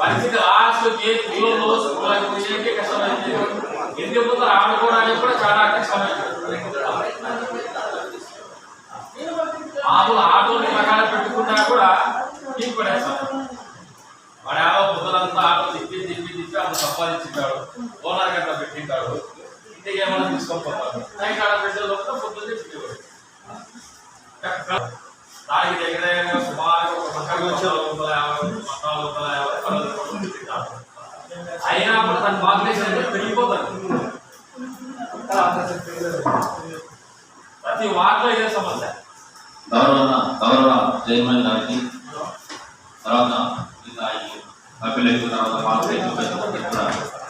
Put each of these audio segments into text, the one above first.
పరిస్థితి లాస్ట్ ఏ పిల్లలు స్కూల్కి కష్టమైంది. ఆడుకోవడానికి కూడా చాలా కష్టమైంది. ఆటోని ప్రకారం పెట్టుకున్నా కూడా టీం పడేస్తాం. వాడు ఆటో తిప్పి తిప్పి తిప్పి అప్పుడు సంపాదించుంటాడు ఓనర్ గంట పెట్టింటాడు. ఇంటికి ఏమైనా తీసుకొని నైట్ ఆడ పెట్టే లోపల పొద్దున్నే దానికి దగ్గర దగ్గర సుమారు ఒక పక్కన వందల వందల యాభై పద్నాలుగు వందల యాభై పన్నెండు కోట్లు తింటారు అయినా కూడా దాని పాపులేషన్ అనేది పెరిగిపోతుంది ప్రతి వార్డులో ఇదే సమస్య గౌరవ గౌరవ చైర్మన్ గారికి తర్వాత మిగతా ఈ సభ్యులకు తర్వాత పాల్గొనే పెద్దలకు కూడా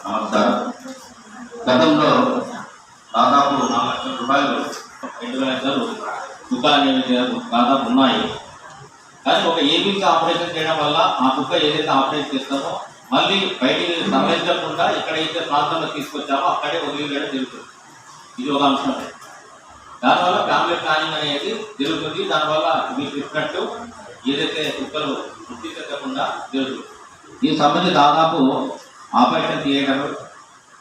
నమస్కారం గతంలో దాదాపు నాలుగు లక్షల రూపాయలు రెండు వేల లక్షలు కుక్క అనేది దాదాపు ఉన్నాయి కానీ ఒక ఏబీసీ ఆపరేషన్ చేయడం వల్ల ఆ కుక్క ఏదైతే ఆపరేట్ చేస్తామో మళ్ళీ బయటికి తరలించకుండా ఎక్కడైతే ప్రాంతంలో తీసుకొచ్చామో అక్కడే వదిలివేయడం జరుగుతుంది. ఇది ఒక అంశం. దానివల్ల ఫ్యామిలీ ప్లానింగ్ అనేది జరుగుతుంది. దానివల్ల మీరు చెప్పినట్టు ఏదైతే కుక్కలు వృత్తి తగ్గకుండా జరుగుతుంది. దీనికి సంబంధించి దాదాపు ఆపరేషన్ థియేటర్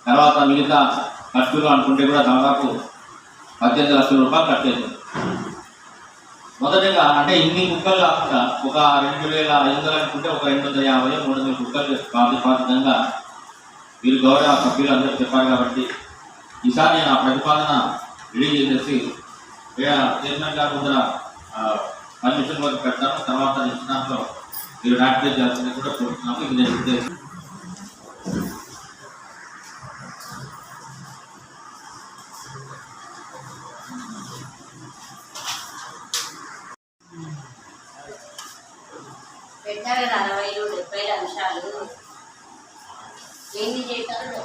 తర్వాత మిగతా ఖర్చులు అనుకుంటే కూడా దాదాపు పద్దెనిమిది లక్షల రూపాయలు కట్టేది మొదటగా అంటే ఇన్ని కుక్కలు కాకుండా ఒక రెండు వేల ఐదు వందలు అనుకుంటే ఒక రెండు వందల యాభై మూడు వందల కుక్కలు ప్రాతిపాదికంగా మీరు గౌరవ సభ్యులు అందరూ చెప్పారు కాబట్టి ఈసారి నేను ఆ ప్రతిపాదన రెడీ చేసేసి చైర్మన్ గారు ముందర పర్మిషన్ వరకు పెడతాను తర్వాత నెక్స్ట్ మీరు రాటిఫై చేయాల్సింది కూడా కోరుతున్నాము. ఇది నేను ఉద్దేశం పెట్టారు డెబ్బై అంశాలు ఏంటి చేశారో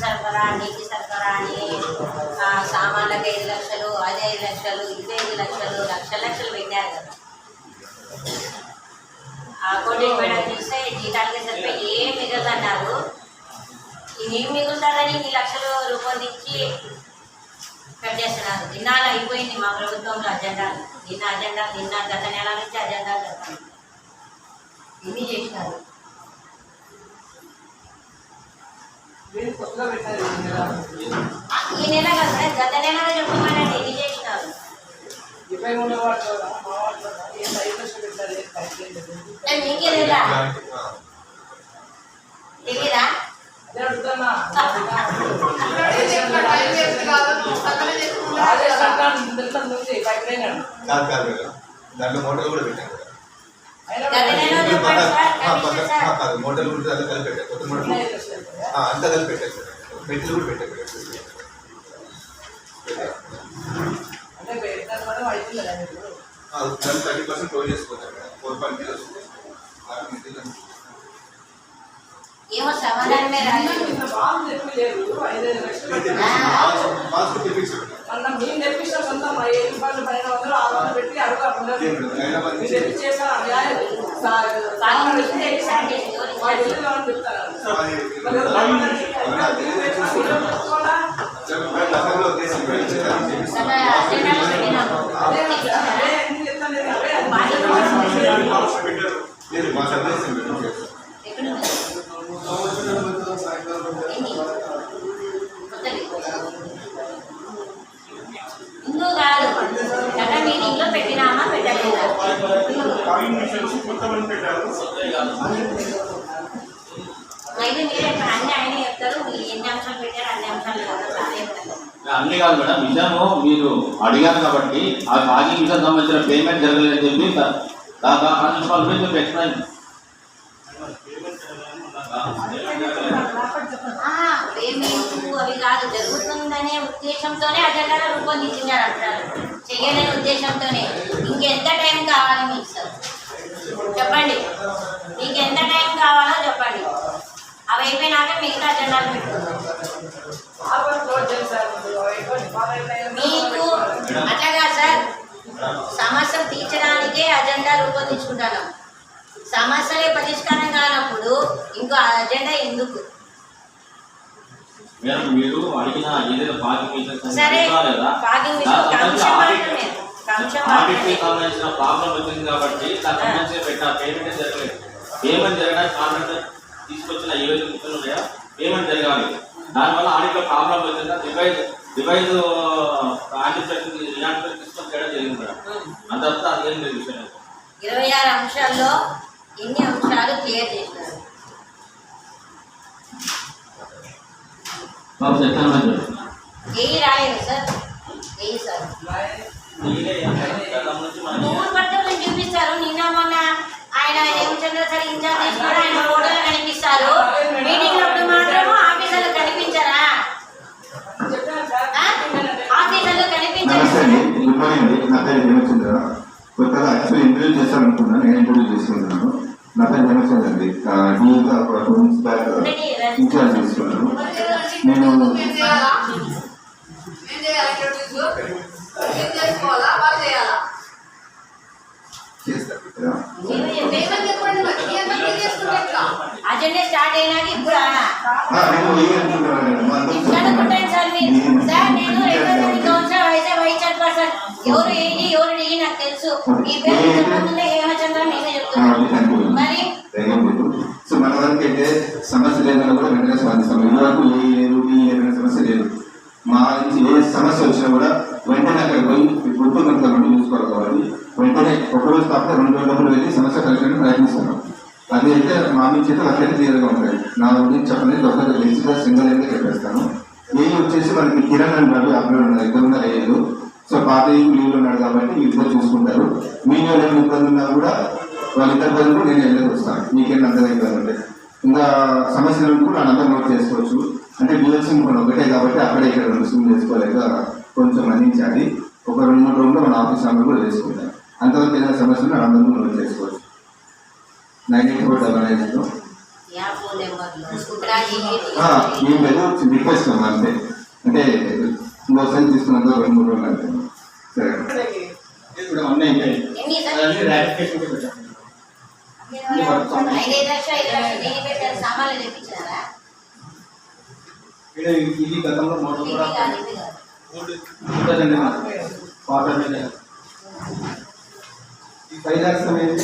సరఫరా నీటి సరఫరా అని సామాన్లకు ఐదు లక్షలు అది ఐదు లక్షలు ఇది ఐదు లక్షలు లక్ష లక్షలు పెట్టారు కదా. ఆ కోటి మేడం చూస్తే జీతాలకి సరిపోయి ఏం మిగలదన్నారు? ఇది ఏం మిగులుతుందని ఇన్ని లక్షలు రూపొందించి కట్ చేస్తున్నారు. దినాలు అయిపోయింది మా ప్రభుత్వంలో అజెండాలు. నిన్న అజెండా నిన్న గత నెల నుంచి అజెండాలు జరుగుతాయి ఇన్ని చేసినారు. ఈ నెల. నెల కాదు గత నెలలో చెప్పమనండి ఎన్ని చేసినారు. మీకే లేదా తెలీదా? కాదు అదే అడుగుతాను ఇంత నుంచి పైకి లేనాడు కాదు మేడం దాంట్లో మోటార్ కూడా పెట్టాం కదా. అయినా గత నెలలో ఇప్పుడు చెప్పండి పక్క- సార్ ఆ, పక్క- కమిషన్ ఆ, సార్ కాదు మోటార్ కూడా అంతా కలిపి పెట్టాం కొత్త మోటార్ ఐదు లక్షలు పెట్టారా? ఆ, అంతా కలిపి పెట్టాం సార్ మెట్లు కూడా పెట్టాం మేడం. అంటే పెట్టారు మేడం అయిపోయింది కదా మీకు ఆ, దాన్ని థర్టీ పర్సెంట్ క్లోజ్ చేసుకోవచ్చు మేడం ఫోర్ పాయింట్ జీరో వస్తుంది ఆరు మెటీరియల్ ఏమో సమాధానమే రాలేదు. మొన్న మేము తెప్పించిన సొంత మా ఏ రూపాయలు పైన వందలు ఆరు వందలు పెట్టి అడగకుండా అదే నుంచి అంశాలు పెట్టారు అన్ని కదా మేడం విషయము మీరు అడిగారు కాబట్టి ఆ కాగి విషయం సంబంధించిన పేమెంట్ జరగలేదని చెప్పి దా- దాదాపు పది నిమిషాల గురించి ఎక్స్ప్లెయిన్ అవి కాదు జరుగుతుందనే ఉద్దేశంతోనే అజెండాలో రూపొందించినారు అంటారు. చేయలేని ఉద్దేశంతోనే. ఇంకెంత టైం కావాలి మీకు సార్ చెప్పండి. మీకు ఎంత టైం కావాలో చెప్పండి. అవి అయిపోయినాక మిగతా అజెండాలు బాధ అయినా మీకు అట్లాగా సార్. సమస్యలు తీర్చడానికే అజెండా రూపొందించుకుంటాను. సమస్యలే పరిష్కారం కానప్పుడు ఇంకో అజెండా ఎందుకు? మీరు అడిగిన సరే దాని విషయం సంబంధించి కమిషన్ ఆడిట్ మాత్రమే అంశం ఆడిట్కి మాత్రమే. సంబంధించిన ప్రాబ్లం వచ్చింది కాబట్టి దానికి సంబంధించి పెట్టిన పేమెంట్ జరగలేదు. పేమెంట్ జరగడానికి కాంట్రాక్టర్ తీసుకొచ్చిన ఏవైతే ముక్కలు ఉన్నాయో? పేమెంట్ జరగాలి. దానివల్ల ఆడిట్లో ప్రాబ్లం వచ్చిందా? డివైజ్ డివైజ్ ఆంటిఫెక్ట్ ఇనాంటిఫెక్ట్ తీసుకొని చేయడం జరిగింది మేడం. అంత తప్ప అదేం లేదు విషయం ఇరవై ఆరు అంశాల్లో ఎన్ని అంశాలు క్లియర్ బాబు చెప్పాను ఏయి రాయరు సార్. ఏయి సార్. మూడు పట్టలు చూపిస్తారు. నిన్న మొన్న ఆయన ఏమచంద్ర సార్ ఇన్ఛార్జ్ చేసినారు ఆయన ఫోటోలు కనిపిస్తారు. మీటింగ్ అప్పుడు మాత్రం ఆఫీసర్లు కనిపించరా? ఆఫీసర్లు కనిపించరా? హేమచంద్ర. కొత్తగా యాక్చువల్ ఇంటర్వ్యూ చేస్తాననుకున్నాను నేను ఇంటర్వ్యూ చేసుకుంటున్నాను. నా పేరు హేమచంద్ర అండి. డీగా ఒక టూ మంత్స్ బ్యాక్ ఇన్ఛార్జ్ చేసుకున్నాను నేను ఏం చేయాలా ఏం చేయాలా ఇంటర్వ్యూస్ ఏం చేసుకోవాలా వాళ్ళు చేయాలా చేస్తాను మీరు చెప్పే- ఏమని చెప్పండి మరి ఏం పని చేసుకుంటే ఎట్లా అజెండా స్టార్ట్ అయినాక ఇప్పుడు మా అనుకుంటాను సార్ మీరు. సార్ నేను రెండో వయసు వైస్ చైర్పర్సన్ ఎవరు ఏంటి ఎవరు ఏంటి నాకు తెలుసు. మీ పేరు నేనే చెప్తున్నాను మరి? సో మన వరకు అయితే సమస్య కూడా వెంటనే స్పందిస్తాం ఈ వరకు ఏ లేదు ఈ ఏదైనా సమస్య లేదు. మా నుంచి ఏ సమస్య వచ్చినా కూడా వెంటనే అక్కడ పోయి గుర్తు కనుక నుండి చూసుకోవాలి కాబట్టి వెంటనే ఒక రోజు తప్ప రెండు రోజులు వెళ్ళి సమస్య ప్రయత్నిస్తున్నాం అది అయితే మా నుంచి అయితే అట్లయితే క్లియర్గా ఉంటాయి. నా గురించి చెప్పలేదు ఒక లిస్ట్గా సింగల్ అయితే చెప్పేస్తాను. ఏ వచ్చేసి మనకి కిరణ్ అని రవి అప్పుడు ఉన్నారు ఇద్దరు ఉన్నారు ఏళ్ళు సో పాత లీవ్లో ఉన్నాడు కాబట్టి ఇద్దరు చూసుకుంటారు. మీలో ఏమైనా ఇబ్బంది ఉన్నా కూడా వాళ్ళిద్దరి బదులు నేను వెళ్ళేది వస్తాను. మీకేం అంతగా ఇబ్బంది ఉంటే ఇంకా సమస్యలను కూడా అందరూ నోట్ చేసుకోవచ్చు. అంటే డ్యూయల్ సిమ్ ఒకటే కాబట్టి అక్కడే ఇక్కడ రెండు సిమ్ చేసుకోలేక కొంచెం అందించాలి ఒక రెండు మూడు రోజుల్లో మన ఆఫీస్ నెంబర్ కూడా వేసుకుంటాం అంతవరకు ఏదైనా సమస్యలు అందరూ నోట్ చేసుకోవచ్చు. Nine eight four double nine zero మేము ఏదో రిక్వెస్ట్ అంతే. అంటే ఇంకోసారి తీసుకున్నంత రెండు మూడు రోజులు అంతే. సరే. ఇప్పుడు రాటిఫికేషన్ ఇది గతంలో ఇది కూడా ఈ ఫైవ్ ల్యాక్స్ అనేది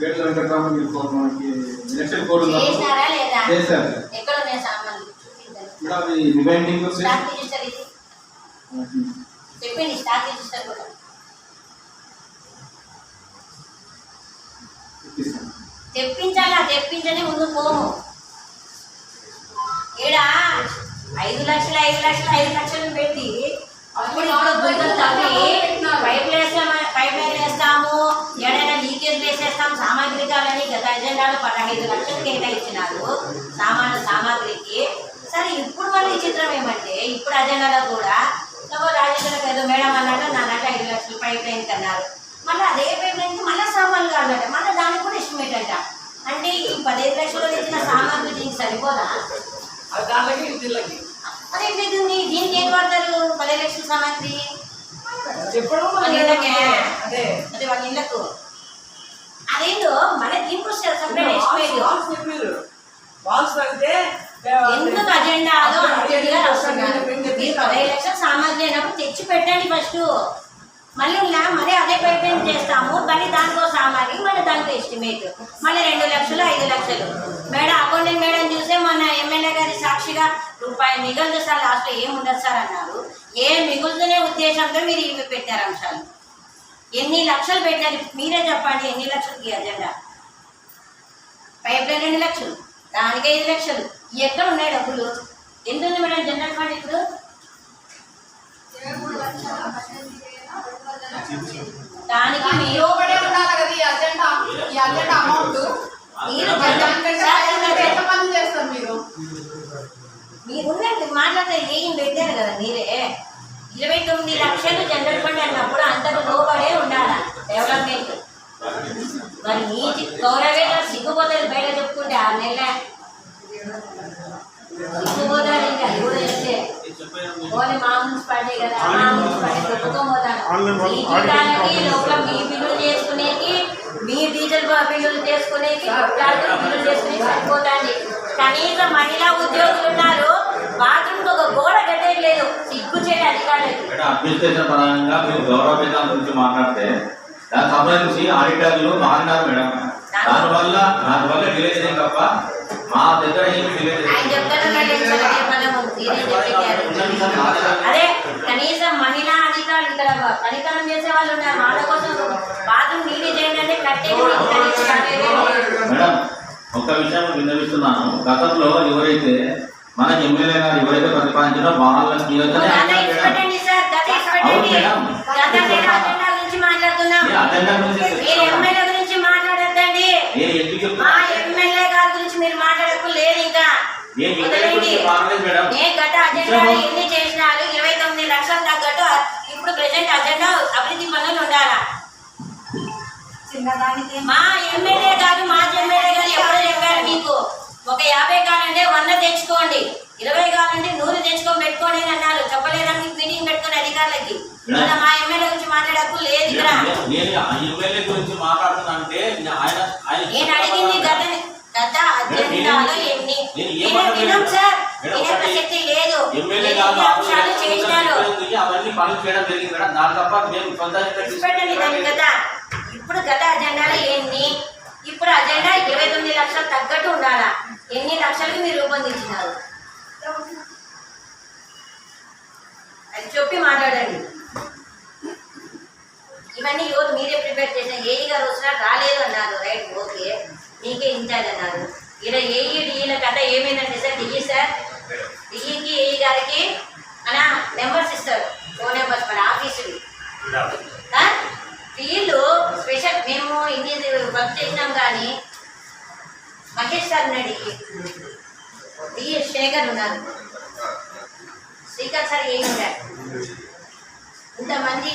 గేట్ల వెంకటరామ మీరు కోరు మనకి ఎలక్షన్ కోడ్ చేశారు. స్టాక్ రిజిస్టర్ కూడా. ఇప్పిస్తాను తెప్పించాలా? తెప్పించని ముందు పోము. ఈడ ఐదు లక్షలు ఐదు లక్షలు ఐదు లక్షలు పెట్టి అప్పుడు గుంతలు తవ్వి పైపులు వేస్తాం పైప్ లైన్ సామాగ్రి కావాలని గత ఎజెండాలో పదహైదు లక్షలు కేటాయించినారు. సామాను సామాగ్రికి. సరే ఇప్పుడు మళ్ళీ చిత్రం ఏమంటే ఇప్పుడు అజెండాలో కూడా ఎవరో రాజేశ్వర ఏదో మేడం అన్నాడు నా దాంట్లో ఐదు లక్షలు పైప్ లైన్ అన్నారు మళ్ళీ అదే పైప్ లైన్కి మళ్ళీ సామాన్లు కావాలంట మళ్ళీ దానికి కూడా ఎస్టిమేట్ అంట అంటే ఈ పదిహేను లక్షలు తెచ్చిన సామాగ్రి దీనికి సరిపోదా? అది మీకు దీనికి ఏం వాడతారు? పదిహేను లక్షల సామాగ్రి? చెప్పడం అదే. అదే వాళ్ళ ఇళ్ళకు? అదేందో మన దీనికి వస్తారు సపరేట్ ఎస్టిమేట్ ఎందుకు అజెండాలో అంతగా వస్తున్నారు మీరు పదహైదు లక్షల సామాగ్రి అయినప్పుడు తెచ్చి పెట్టండి ఫస్ట్ మళ్ళీ ఇలా మళ్ళీ అదే పైప్ చేస్తాము. మళ్ళీ దానికో సామాగ్రి మళ్ళీ దానికో ఎస్టిమేట్ మళ్ళీ రెండు లక్షలు ఐదు లక్షలు. మేడం అకౌంటెంట్ మేడం చూస్తే మన ఎమ్మెల్యే గారి సాక్షిగా రూపాయి మిగులుతుంది సార్ లాస్ట్లో ఏం ఉండదు సార్ అన్నారు. ఏం మిగులుతునే ఉద్దేశంతో మీరు ఇవి పెట్టారు అంశాలు. ఎన్ని లక్షలు పెట్టారు మీరే చెప్పండి ఎన్ని లక్షలకి అజెండా? పైప్ లైన్ రెండు లక్షలు? దానికి ఐదు లక్షలు. ఎక్కడ ఉన్నాయి డబ్బులు? ఎంత ఉంది మేడం జనరల్ ఫండ్ ఇప్పుడు? దానికి మీరు మీరు? మాట్లాడితే ఏం పెట్టారు కదా మీరే? ఇరవై తొమ్మిది లక్షలు జనరల్ ఫండ్ అన్నప్పుడు అంతకు లోపడే ఉండాలి? డెవలప్మెంట్ మరి నీతి గౌరవేట సిగ్గుపోతుంది బయట చెప్పుకుంటే ఆ నెల సిగ్గుపోతాడు ఇంకా అది కూడా చెప్తే ఓన్లీ మా మున్సిపాలిటీ కదా మా మున్సిపాలిటీ ప్రభుత్వం పోతాను ఈ జీతాలకి లోపల మీ బిల్లులు చేసుకునేకి మీ డీజిల్ బిల్లులు చేసుకునేకి బిల్లులు చేసుకునేకి సరిపోతుంది. కనీసం మహిళా ఉద్యోగులు ఉన్నారు బాత్రూమ్ ఒక గోడ కట్టేయలేదు సిగ్గు చేయడం అధికారులకి మేడం అడ్మినిస్ట్రేషన్ పరంగా మీరు గౌరవ వేతనం గురించి మాట్లాడితే దానికి సంబంధించి ఆడిటర్లు మారినారు మేడం. దానివల్ల దానివల్ల డిలే తప్ప మా దగ్గర ఏమి డిలే అదే కనీసం మహిళా అధికారులు ఇక్కడ చేసే వాళ్ళు ఉన్నారు. వాళ్ళ కోసం బాత్రూమ్ నీళ్ళు చేయండి అంటే. మేడం ఒక్క విషయం విన్నవిస్తున్నాను. గతంలో ఎవరైతే మన ఎమ్మెల్యే గారు ఎవరైతే ప్రతిపాదించారో మా ఎన్ని చేసినారు ఇరవై తొమ్మిది లక్షలు తగ్గట్టు ఇప్పుడు ప్రెసెంట్ అజెండా అభివృద్ధి పనులు ఉండాలా? మా ఎమ్మెల్యే గారు మాజీ ఎమ్మెల్యే గారు ఎవరు చెప్పారు మీకు? ఒక యాభై కావాలంటే వంద తెచ్చుకోండి. ఇరవై కావాలంటే నూరు తెచ్చుకొని పెట్టుకోండి అని అన్నారు. చెప్పలేదని మీటింగ్ పెట్టుకుని అధికారులకి. మా ఎమ్మెల్యే గురించి మాట్లాడకు లేదు ఇక్కడ. నేను- ఎమ్మెల్యే గురించి అడిగింది గత గత ఎన్ని వినం సార్. లేదు. ఎమ్మెల్యే ఎన్ని గారు అంశాలు చేసినారు? అవన్నీ పనులు చేయడం జరిగింది మేడం. దాని తప్ప మేము సొంతంగా పెట్టండి దాని గత. ఇప్పుడు గత అజెండాలో ఎన్ని ఇప్పుడు అజెండా ఇరవై తొమ్మిది లక్షలు తగ్గట్టు ఉండాలా? ఎన్ని లక్షలకి మీరు రూపొందించినారు? అది చెప్పి మాట్లాడండి. ఇవన్నీ రోజు మీరే ప్రిపేర్ చేసిన ఏఈ గారు వచ్చినా రాలేదు అన్నారు. Right okay. మీకే ఇన్ఛార్జ్ అన్నారు. ఇలా ఏఈ డిఈల కథ ఏమైందంటే సార్ డిఈ సార్ డిఈకి ఏఈ గారికి అనా నెంబర్స్ ఇస్తారు. ఫోన్ నెంబర్స్ మన ఆఫీసువి ఆ? వీళ్ళు స్పెషల్ మేము ఇన్ని వర్క్ చేసినాం కానీ మహేష్ సార్ నడి డిఎస్ శేఖర్ ఉన్నారు. శ్రీకాంత్ సార్ ఏం ఉన్నారు ఇంతమంది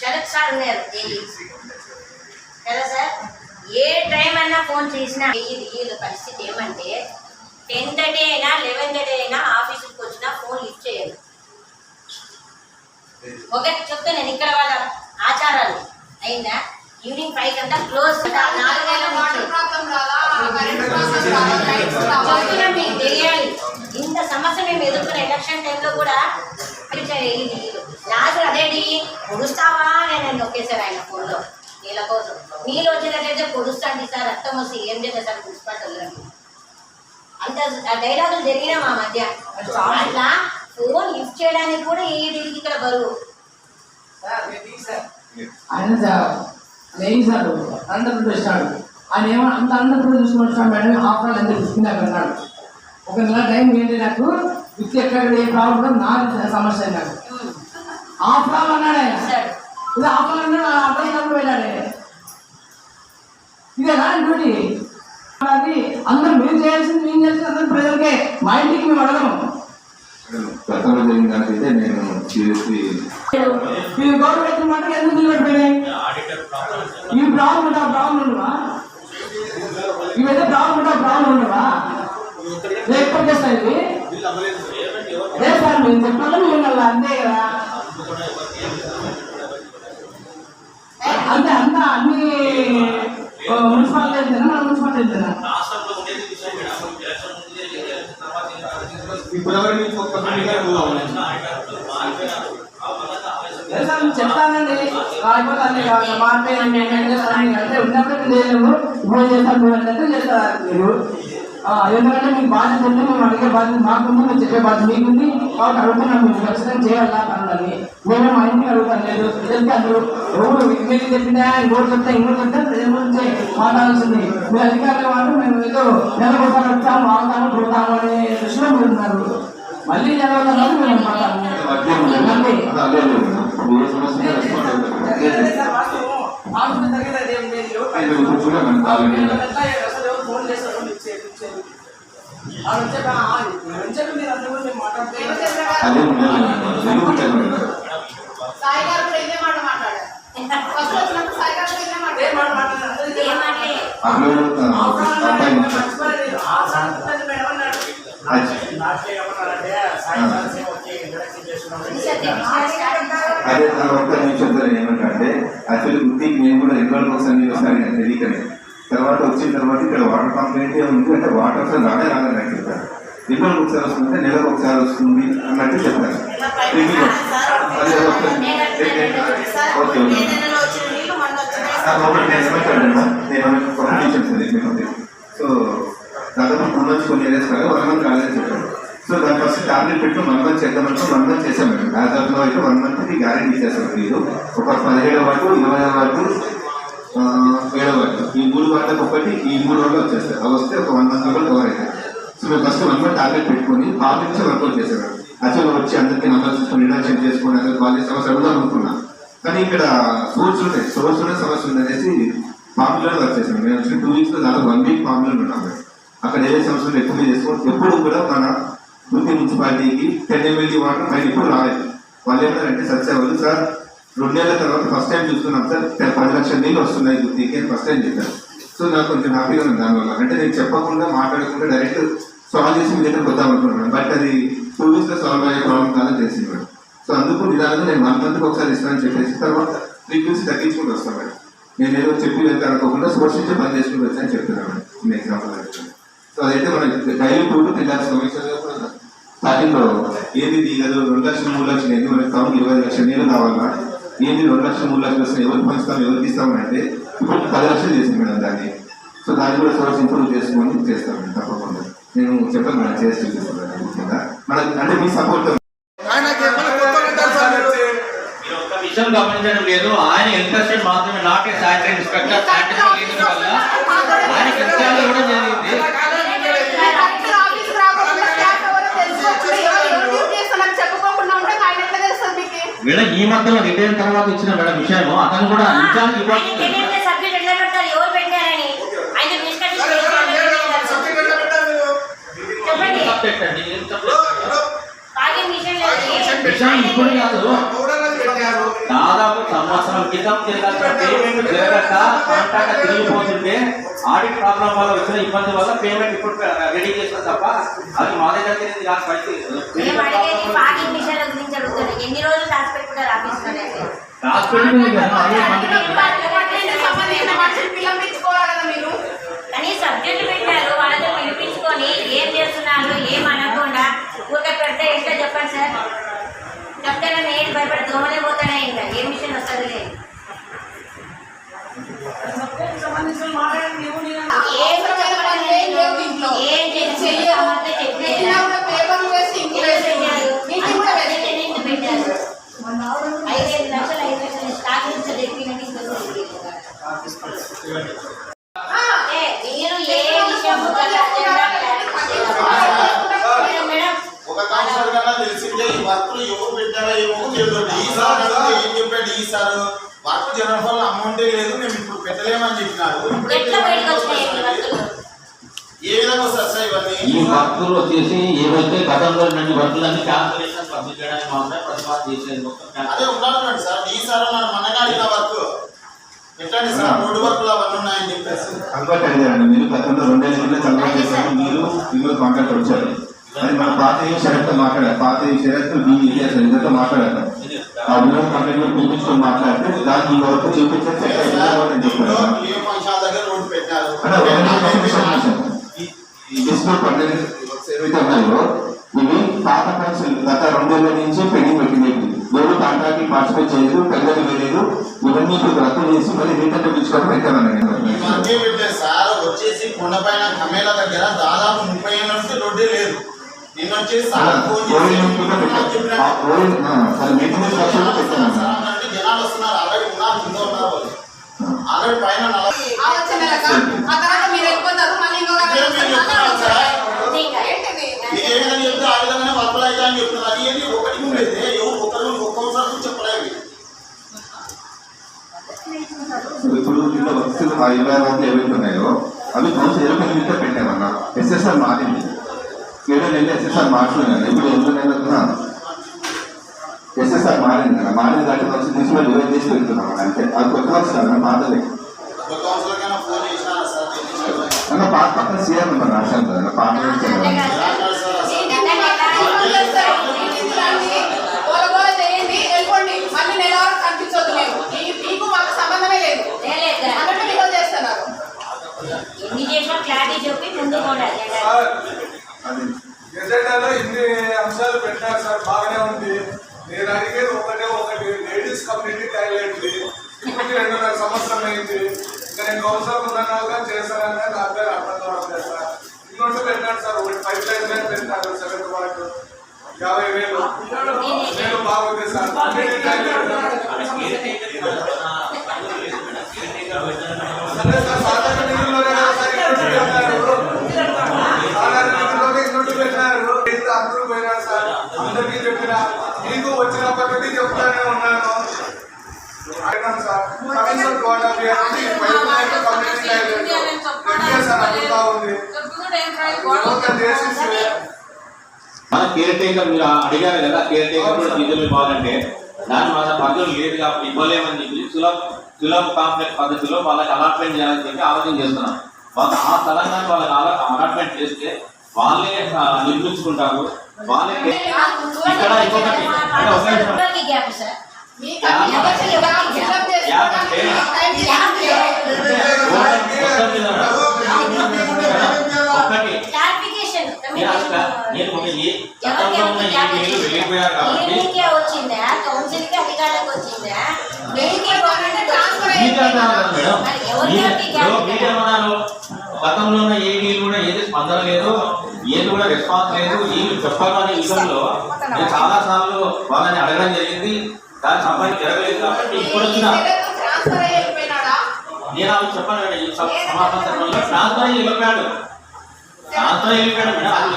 శరత్ సార్ ఉన్నారు. ఏఈ కదా సార్. ఏ టైం అయినా ఫోన్ చేసినా ఈ వీళ్ళ పరిస్థితి ఏమంటే టెన్ థర్టీ అయినా లెవెన్ థర్టీ అయినా ఆఫీసుకి వచ్చినా ఫోన్ లిఫ్ట్ చేయరు. ఒకటి చెప్తే నేను ఇక్కడ వాళ్ళ ఆచారాలు అయిందా? ఈవినింగ్ ఫైవ్ అంతా క్లోజ్ మీకు తెలియాలి ఇంత సమస్య మేము ఎదుర్కొన్న ఎలక్షన్ టైంలో కూడా లాస్ట్ అదేంటి పొడుస్తావా? నేను నొక్కేశారు ఆయన ఫోన్లో. నీళ్ళ కోసం. నీళ్ళు వచ్చినట్లయితే పొడుస్తాండి సార్ రక్తం వస్తే ఏం చేస్తారు సార్? మున్సిపాలిటీ అంత డైలాగులు జరిగినా మా మధ్య. అట్లా ఫోన్ లిఫ్ట్ చేయడానికి కూడా ఏ ఇక్కడ బరువు. ఆయన సార్ ఆంధ్రప్రదేశ్ నాడు. ఆయన ఏమో అంత ఆంధ్రప్రదేశ్ చూసుకుంటున్నాడు మేడం హాఫ్ అన్ ఎంత తీసుకున్నాక అన్నాడు ఒక నెల టైం ఏంటి నాకు? విత్ ఎక్కడ ఏ ప్రాబ్లం నా సమస్య నాకు. అన్ అన్నాడు ఆయన. సార్. ఇది హాఫ్ అన్ అన్నాడు అర్థం వెళ్ళాడు ఇదేనా డ్యూటీ. అది అందరూ మీరు చేయాల్సింది మేము చేయాల్సింది? అందరూ ప్రజలకే మా ఇంటికి మేము అడగము. గతంలో జరిగిన దానికైతే నేను సీరియస్లీ మీరు గవర్నమెంట్ ఎందుకు నిలబడిపోయినాయి? ఈ ప్రాబ్లం ఉంటా ప్రాబ్లం ఉండవా ఇవైతే ప్రాబ్లం ఉంటా ప్రాబ్లం ఉండవా లేకపోతే సార్ ఇది? సార్ మేము చెప్పాలి? మేము అంతే కదా? అంతే అంతా అన్ని మున్సిపాలిటీ మన మున్సిపాలిటీ నేను చెప్తానండి. రాకపోతే అన్ని కావాలి మారిపోయింది అంటే ఉన్నప్పుడు మీరు చేయలేము ఇప్పుడు చేస్తాను. మీరు అంటే చేస్తారు మీరు ఆ, ఎందుకంటే మీకు బాధ్యత ఉంది మేము అడిగే బాధ్యత మాకుంది. మేము చెప్పే బాధ్యత మీకుంది. కాబట్టి అడుగుతున్నాం మీరు ఖచ్చితంగా చేయాలా. అని నేను మా ఇంటికి అడుగుతాను లేదు చెప్తాను ఎవరు మీరు చెప్పినా ఎవరు చెప్తా ఇంకోటి చెప్తే ప్రజల గురించి మాట్లాడాల్సింది మీ అధికారులు వాళ్ళు మేము ఏదో నెలకొకసారి వచ్చాము వాడతాము చూడతాము అనే దృష్టిలో మీరు ఉన్నారు మళ్ళీ నెలకొకసారి మేము మాట్లాడాము సాయి గారు కూడా ఇదే మాట మాట్లాడారు ఫస్ట్ వచ్చినప్పుడు సాయి గారు కూడా ఇదే మాట అదే మాట అదే ఒక్క నిమిషం ఏమంటే యాక్చువల్లీ వృత్తికి నేను కూడా రెండు రోజులకు ఒకసారి నేను తెలియకనే తర్వాత వచ్చిన తర్వాత ఇక్కడ వాటర్ కంప్లైంట్ ఉంది అంటే వాటర్ అసలు రానే రాదని నాకు చెప్పారు ఎన్నో ఒకసారి వస్తుంది నెలకు ఒకసారి వస్తుంది అన్నట్టు చెప్తారు. ఓకే ఓకే సో దాదాపు మంత్స్ కొన్ని ఏరియాస్ కాదు వన్ మంత్ కాలేజ్ చెప్పాను. సో దాని ఫస్ట్ టార్గెట్ పెట్టి వన్ మంత్ చేద్దామంటే వన్ మంత్ చేసాం మేడం యాజ్ ఆఫ్లో అయితే వన్ మంత్ గ్యారెంటీ చేస్తాం మీరు. ఒక పదిహేడు వరకు ఇరవై వరకు ఆ, ఏడో ఈ మూడు వాటికి ఒకటి ఈ మూడు రోజులు వచ్చేస్తాయి. అవి వస్తే ఒక వన్ మంత్ కూడా కవర్ అవుతాయి. సో మేము ఫస్ట్ వన్ మంత్ టార్గెట్ పెట్టుకొని ఆ నుంచి వర్కౌట్ చేసాం యాక్చువల్గా వచ్చి అందరికీ నంబర్ తీసుకొని ఇంట్రడక్షన్ చేసుకొని అసలు కాలేజ్ సమస్య అడుగుదాం అనుకున్నా. కానీ ఇక్కడ సోర్స్ ఉన్నాయి సోర్స్ ఉన్న సమస్య ఉందనేసి ఫార్ములా వర్క్ మేము వచ్చి టూ వీక్స్ దాదాపు వన్ వీక్ ఫార్ములా ఉన్నాం అక్కడ. ఏ సమస్యలు ఎక్కువ చేసుకోవాలి ఎప్పుడు కూడా మన గుర్తి మున్సిపాలిటీకి టెన్ ఎంఎల్టీ వాటర్ పైన ఇప్పుడు రాలేదు. వాళ్ళు ఏమంటారంటే సత్యవాళ్ళు సార్ రెండేళ్ళ తర్వాత ఫస్ట్ టైం చూస్తున్నాం సార్. పది లక్షల నీళ్ళు వస్తున్నాయి గుర్తికి ఫస్ట్ టైం చెప్పారు సో నాకు కొంచెం హ్యాపీగా ఉంది దానివల్ల. అంటే నేను చెప్పకుండా మాట్లాడకుండా డైరెక్ట్ సాల్వ్ చేసి మీ దగ్గర వద్దాం అనుకున్నాను బట్ అది టూ వీక్స్లో సాల్వ్ అయ్యే ప్రాబ్లం కాదని తెలిసింది మేడం. సో అందుకు నిదానంగా నేను వన్ మంత్కి ఒకసారి ఇస్తానని చెప్పేసి తర్వాత ఫ్రీక్వెన్సీ తగ్గించుకుంటూ వస్తాను మేడం. నేను ఏదో చెప్పి వెళ్తాను అనుకోకుండా సోర్స్ నుంచి పని చేసుకుంటూ వచ్చాను చెప్తున్నాను మేడం. మీ ఎగ్జాంపుల్ సో అదైతే మనకి daily two to three lakhs starting ఏది దిగదు రెండు లక్షలు మూడు లక్షలు ఏంది మనకి టౌన్ ఇరవై లక్షల లక్షలు నీళ్ళు కావాలా ఏంది రెండు లక్షలు మూడు లక్షలు వస్తాయి ఎవరు పంచుతాం ఎవరికి ఇస్తాం అంటే ఇప్పుడు పది లక్షలు చేసింది మేడం దాన్ని. సో దాన్ని కూడా సోర్స్ ఇంప్రూవ్ చేసుకొని చేస్తాం మేడం తప్పకుండా. నేను చెప్పాను మేడం చేసి చూపిస్తాను ముఖ్యంగా. మనకి అంటే మీ సపోర్ట్ విషయం గమనించడం లేదు. ఆయన ఇంట్రెస్టెడ్ మాత్రమే not a sanitary inspector sanitary లేని వల్ల ఆయన కూడా జరిగింది కలెక్టర్ ఆఫీస్కి రాకుండా స్టాఫ్ ఎవరో తెలుసుకోకుండా ఎవరు ఎవరు డ్యూటీ చేస్తున్నారు చెప్పుకోకుండా ఉంటే ఆయన ఎట్లా తెలుస్తుంది మీకు మేడం ఈ మధ్యలో రిటైర్ తర్వాత ఇచ్చిన మేడం విషయం అతను కూడా ఇప్పుడు కాదు. దాదాపు సంవత్సరం క్రితం జరగక తిరిగిపోతుంటే ఆడిట్ ప్రాబ్లం వల్ల వచ్చిన ఇబ్బంది వల్ల పేమెంట్ ఇప్పుడు రెడీ చేస్తాం తప్ప అది మా దగ్గర తెలియదు కాదు పరిస్థితి ఎన్ని రోజులు కానీ సబ్జెక్ట్ పెట్టారు వాళ్ళతో పిలిపించుకొని ఏం చేస్తున్నారు ఏం అనకుండా ఊరికే పెడితే ఎట్లా చెప్పండి సార్. చెప్తే నేను భయపడి దోమలే పోతానే ఇంకా. ఏ మిషన్ వస్తుంది లేదు ఏం చెప్పాలి ఏం లేవు ఇంట్లో. ఏం చేసి చెయ్యరు. చెప్పలేదు పెట్టినా కూడా పేపర్లు వేసి ఇంకు వేసి మీటింగ్ కూడా వేసి పెట్టారు ఐదైదు లక్షలు ఐదు లక్షలు స్టాక్ నుంచి తెప్పినట్టు ఇంకొక అంటే మీరు ఏ విషయము గల అజెండా మేడం, మేడం ఒక కౌన్సిలర్ కన్నా తెలిసిందే ఈ వర్క్లు ఎవరు పెట్టారో ఏమో తెలియదు ఈసారి అడిగితే ఏం చెప్పాడు ఈసారి వర్క్ జనరల్ ఫండ్ అమౌంటే లేదు మేము ఇప్పుడు పెట్టలేమని చెప్పినారు ఇప్పుడు ఎట్లా బయటకు వచ్చినాయి ఈ వర్కులు? ఏ విధంగా వస్తారు సార్ ఇవన్నీ ఈ వర్కులు వచ్చేసి ఏవైతే గతంలో రెండు వర్కులన్నీ క్యాన్సిలేషన్ పంపించడానికి మాత్రమే ప్రతిపాదన చేసేది మొత్తం అదే సార్ ఈసారి మన మనగా అడిగిన వర్క్. ఎట్లండి సార్ రోడ్డు వర్క్లు అవన్నీ ఉన్నాయని చెప్పేసి. కన్వర్ట్ అడిగారండి మీరు గతంలో రెండేళ్ళ కన్వర్ట్ చేశారు మీరు ఇందులో కాంటాక్ట్ వచ్చారు. అది మన పాత షరత్తు మాట్లాడారు పాత షరత్తు మీ ఇతిహాసం ఇదంతా మాట్లాడారు. ఆ వినోద్ కాంటాక్ట్లో పిలిపించుకొని మాట్లాడితే దానికి ఈ వరకు చూపించే అని చెప్పారు. ఏ ఫంక్షన్ దగ్గర రోడ్డు పెట్టారు. అంటే ఒక నిమిషం, ఒక నిమిషం, ఒక నిమిషం. ఈ- ఈ డిస్ప్యూట్ పన్నెండు ఏవైతే ఉన్నాయో ఇవి పాత కౌన్సిల్ గత రెండేళ్ళ నుంచి పెండింగ్ పెట్టింది ఎవరు కాంట్రాక్ట్ పార్టిసిపేట్ చేయలేదు పెద్దలు వేయలేదు ఇవన్నీ ఇప్పుడు రద్దు చేసి మళ్ళీ రిటర్న్ తెప్పించుకోవడం పెట్టారు సార్ వచ్చేసి కొండపైన కమేల దగ్గర దాదాపు ముప్పై ఏళ్ళ నుంచి రోడ్డే లేదు నిన్న వచ్చేసి సార్ ఫోన్ చేసి పెట్టాను జనాలు వస్తున్నారు ఆల్రెడీ ఉన్నారు కింద ఉన్నారు వాళ్ళు ఆల్రెడీ పైన మీకు ఏ విధంగా చెప్తే ఆ విధంగానే అవుతాయి అని చెప్తున్నారు. అది ఏంటి ఒకటి ఉండేది ఎవరు ఒకరు ఒక్కొక్కసారి చెప్పలేదు ఇప్పుడు ఇంట్లో వస్తువులు ఆ ఇరవై వరకు ఏవైతే ఉన్నాయో అవి కౌన్సిల్ ఇరవై ఎనిమిదిలో పెట్టామన్నా ఎస్ఎస్ఆర్ మారింది. ఏడో నెలలు ఎస్ఎస్ఆర్ మార్చుకున్నాను. ఇప్పుడు ఎనిమిది నెలలు ఎస్ఎస్ఆర్ మారింది కదా. మారింది దాంట్లో కౌన్సిల్ తీసుకుని ఇరవై చేసి పెడుతున్నాం. అంటే అది కొత్త అన్న పాతలే. అన్న పాత పక్కన సీఎం ఉన్నారు రాశాను కదా. పాత ఎజెండాలో ఇన్ని అంశాలు పెట్టారు సార్ బాగానే ఉంది నేను అడిగేది ఒకటే ఒకటి లేడీస్ కమ్యూనిటీ టాయిలెట్ ఇప్పటికి సంవత్సరం అయింది ఇంకా నేను అవసరం ఉన్నాను చేశానని నా పేరు అర్థం కావట్లేదు సార్ ఇంకోటి ఒకటి పైప్ సార్ సరే. సార్ సాధారణ సార్ ఇంటి పెట్టారు. సాధారణ నిధుల్లోనే ఇంటి అందరూ పోయినారు సార్ అందరికీ చెప్పిన మీకు వచ్చినప్పటి నుండి చెప్తానే ఉన్నాను. మన కేర్ టేకర్ మీరు అడిగారు కదా కేర్ టేకర్ కూడా నిధులు ఇవ్వాలంటే దాని మన పద్ధతులు లేదు కాబట్టి ఇవ్వలేమని చెప్పి సులభ సులభ కాంప్లెక్స్ పద్ధతిలో వాళ్ళకి అలాట్మెంట్ చేయాలని చెప్పి ఆలోచన చేస్తున్నాం వాళ్ళకి ఆ స్థలంగా వాళ్ళకి అలాట్మెంట్ చేస్తే వాళ్ళే నిర్మించుకుంటారు. వాళ్ళే ఇక్కడ ఇంకొకటి గతంలో ఉన్న ఏ వెళ్ళిపోయారు కాబట్టి మీకే అధికారులకు వచ్చిందా మేడం గతంలో ఉన్న ఏ నీళ్ళు కూడా ఏది స్పందన లేదు ఏది కూడా రెస్పాన్స్ లేదు ఏమి చెప్పారు విషయంలో నేను చాలా సార్లు వాళ్ళని అడగడం జరిగింది. సంబంధించి జరగలేదు కాబట్టి ఇప్పుడు వచ్చిన నేను అవి చెప్పాను మేడం ఈ సమ- సమాపన సమయంలో ట్రాన్స్ఫర్ అయ్యి వెళ్ళిపోయాడు. ట్రాన్స్ఫర్ వెళ్ళిపోయాడు మేడం. అది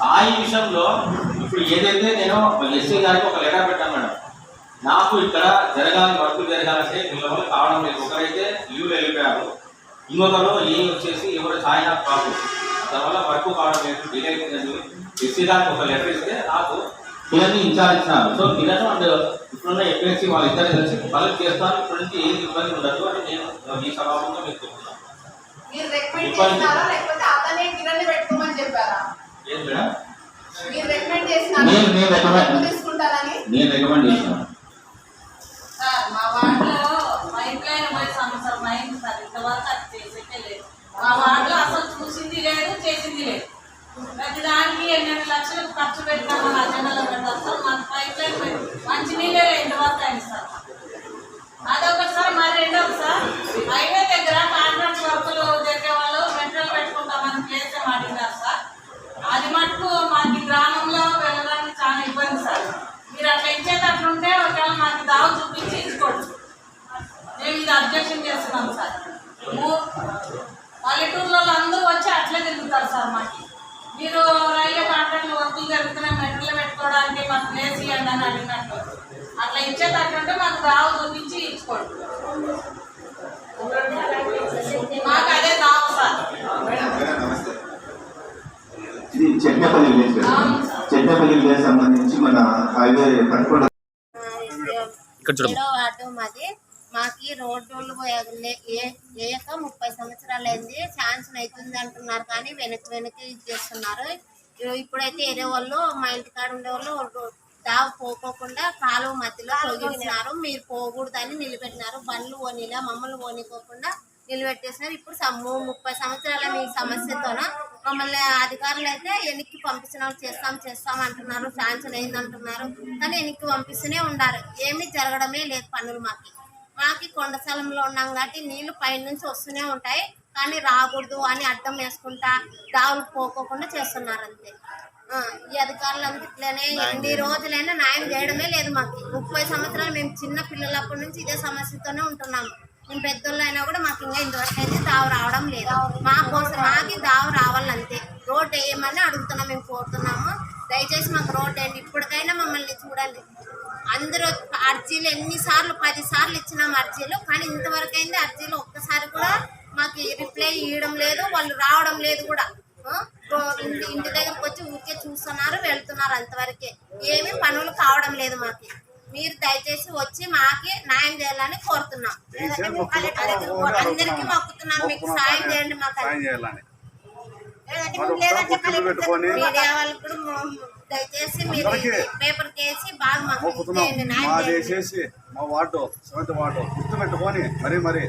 సాయి విషయంలో ఇప్పుడు ఏదైతే నేను ఎస్సీ గారికి ఒక లెటర్ పెట్టాను మేడం. నాకు ఇక్కడ జరగాలి వర్క్ జరగాలంటే వల్ల కావడం లేదు. ఒకరైతే లీవ్ వెళ్ళిపోయారు. ఇంకొకరు ఏ వచ్చేసి ఎవరు సాయి నాకు కాదు. దానివల్ల వర్క్ కావడం లేదు. డిలే అవుతుందని ఎస్సీ గారికి ఒక లెటర్ ఇస్తే నాకు ఇవన్నీ ఇన్ఛార్జ్ ఇచ్చినారు సో కిరణ్ అండ్ ఇప్పుడున్న ఎపిఎస్సీ వాళ్ళిద్దరు కలిసి వాళ్ళు చేస్తాను ఇప్పటి నుంచి ఏం ఇబ్బంది ఉండదు అని నేను ఈ సభాముఖంగా మీకు చెప్తున్నాను. నేను- రికమెండ్ చేసినాను సార్ మా వార్డులో పైప్ లైన్ పోయి సంవత్సరం అయింది సార్. ఇంతవరకు అది చేసేకే లేదు. మా వార్డులో అసలు చూసింది లేదు చేసింది లేదు. ప్రతి దానికి ఎన్నెన్ని లక్షలు ఖర్చు పెట్టామని అజెండాలో పెడతారు సార్ మన పైప్ లైన్ పోయి మంచి నీళ్ళే ఇంతవరకు అయింది సార్ అదొకటి సార్ మరి రెండోది సార్ హైవే దగ్గర కాంట్రాక్ట్ వర్కులు జరిగే వాళ్ళు మెట్రోలు పెట్టుకుంటామని ప్లేస్ ఏం అడిగినారు సార్ అది మటుకు మాకు ఈ గ్రామంలో వెళ్ళడానికి చాలా ఇబ్బంది సార్ మీరు అట్లా ఇచ్చేటట్లుంటే ఒకవేళ మాకు దావ చూపించి ఇచ్చుకోవచ్చు మేము ఇది అబ్జెక్షన్ చేస్తున్నాం సార్ మూ- పల్లెటూరులో అందరూ వచ్చి అట్లే తిరుగుతారు సార్ మాకు మీరు రైల్వే కాంట్రాక్ట్లు వర్కులు జరుగుతున్నాయి మెట్రోలు పెట్టుకోవడానికి మాకు ప్లేస్ ఇవ్వండి అని అడిగినట్టు అట్లా ఇచ్చేటట్లుంటే మాకు దావ చూపించి ఇచ్చుకోండి మాకు అదే దావ సార్ మేడం నమస్తే ఇది చెట్నపల్లి విలేజ్ కదా చెట్నపల్లి విలేజ్ సంబంధించి మన హైవే పట్టుకోవడం ఏడో వార్డు మాది. మాకి రోడ్లు పోయే- ఏ- వేయక ముప్పై సంవత్సరాలు అయింది శాంక్షన్ అవుతుంది అంటున్నారు కానీ వెనక్కి వెనక్కి చేస్తున్నారు. ఇప్పుడైతే వేరే వాళ్ళు మా ఇంటికాడ ఉండే వాళ్ళు దావ పోకోకుండా కాలువ మధ్యలో తొలగిస్తున్నారు మీరు పోకూడదని నిలబెట్టినారు. బండ్లు పోనీలా మమ్మల్ని పోనీకోకుండా నిలబెట్టేసినారు. ఇప్పుడు ముప్పై సంవత్సరాల మీ సమస్యతోన మమ్మల్ని అధికారులు అయితే వెనక్కి పంపిస్తున్నాం చేస్తాం చేస్తాం అంటున్నారు శాంక్షన్ అయింది అంటున్నారు కానీ వెనక్కి పంపిస్తూనే ఉన్నారు ఏమీ జరగడమే లేదు పనులు మాకి. మాకి కొండ స్థలంలో ఉన్నాం కాబట్టి నీళ్ళు పైనుంచి వస్తూనే ఉంటాయి. కానీ రాకూడదు అని అడ్డం వేసుకుంటా దావులు పోకోకుండా చేస్తున్నారు అంతే. ఆ, ఈ అధికారులు అంతా ఇట్లనే ఎన్ని రోజులైనా న్యాయం చేయడమే లేదు మాకు. ముప్పై సంవత్సరాలు మేము చిన్న పిల్లలప్పటి నుంచి ఇదే సమస్యతోనే ఉంటున్నాము. మేము పెద్దోళ్ళు అయినా కూడా మాకు ఇంకా ఇంతవరకు దయచేసి మాకు రోడ్ వేయండి ఇప్పటికైనా మమ్మల్ని చూడండి. అందరూ అర్జీలు ఎన్నిసార్లు పది సార్లు ఇచ్చినాం అర్జీలు కానీ ఇంతవరకు అయింది అర్జీలు ఒక్కసారి కూడా మాకు రిప్లై ఇవ్వడం లేదు వాళ్ళు రావడం లేదు కూడా. ఇంటి ఇంటి దగ్గరకు వచ్చి ఊరికే చూస్తున్నారు వెళ్తున్నారు అంతవరకే. ఏమీ పనులు కావడం లేదు మాకి. మీరు దయచేసి వచ్చి మాకి న్యాయం చేయాలని కోరుతున్నాం. అందరికీ మొక్కుతున్నాం. మీకు సాయం చేయండి మాకు. లేదంటే మీడియా కూడా దయచేసి మీరు పేపర్ కేసి బాగా మాకు మా వార్డు సెవెంత్ వార్డు గుర్తు పెట్టుకొని మరీ మరీ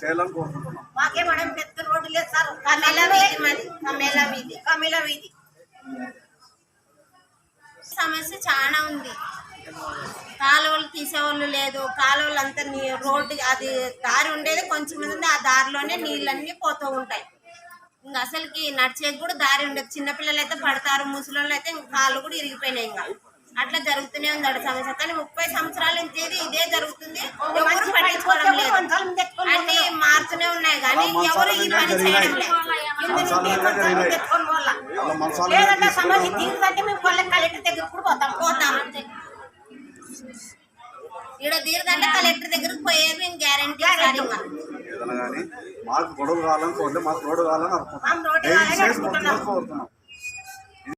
చేయాలని కోరుకుంటున్నాం. మాకే మేడం పెద్ద రోడ్డు లేదు సార్. కమేలా వీధి మాది కమేలా వీధి కమేలా వీధి. సమస్య చాలా ఉంది. కాలువలు తీసేవాళ్ళు లేదు. కాలువలు అంతా రోడ్డు అది దారి ఉండేది కొంచెం ఉంది ఆ దారిలోనే నీళ్ళన్నీ పోతూ ఉంటాయి. ఇంకా అసలుకి నడిచేకి కూడా దారి ఉండదు. చిన్నపిల్లలు అయితే పడతారు ముసలోళ్ళు అయితే ఇంకా కాళ్ళు కూడా ఇరిగిపోయినాయి ఇంకా. అట్లా జరుగుతూనే ఉంది అక్కడ సమస్య కానీ ముప్పై సంవత్సరాల నుంచి ఇది జరుగుతుంది. ఎవరు పట్టించుకోవడం లేదు. అన్ని మారుతూనే ఉన్నాయి కానీ ఎవరు ఈ పని చేయడం లేదు. లేదంటే సమస్య తీరుదంటే మేము కొల్ల కలెక్టర్ దగ్గర కూడా పోతాం. పోతాం అంతే. ఈడ తీరదంటే కలెక్టర్ దగ్గరకు పోయేది మేము గ్యారంటీ మాకు గొడవ కావాలని మాకు రోడ్డు కావాలని అనుకుంటున్నాం.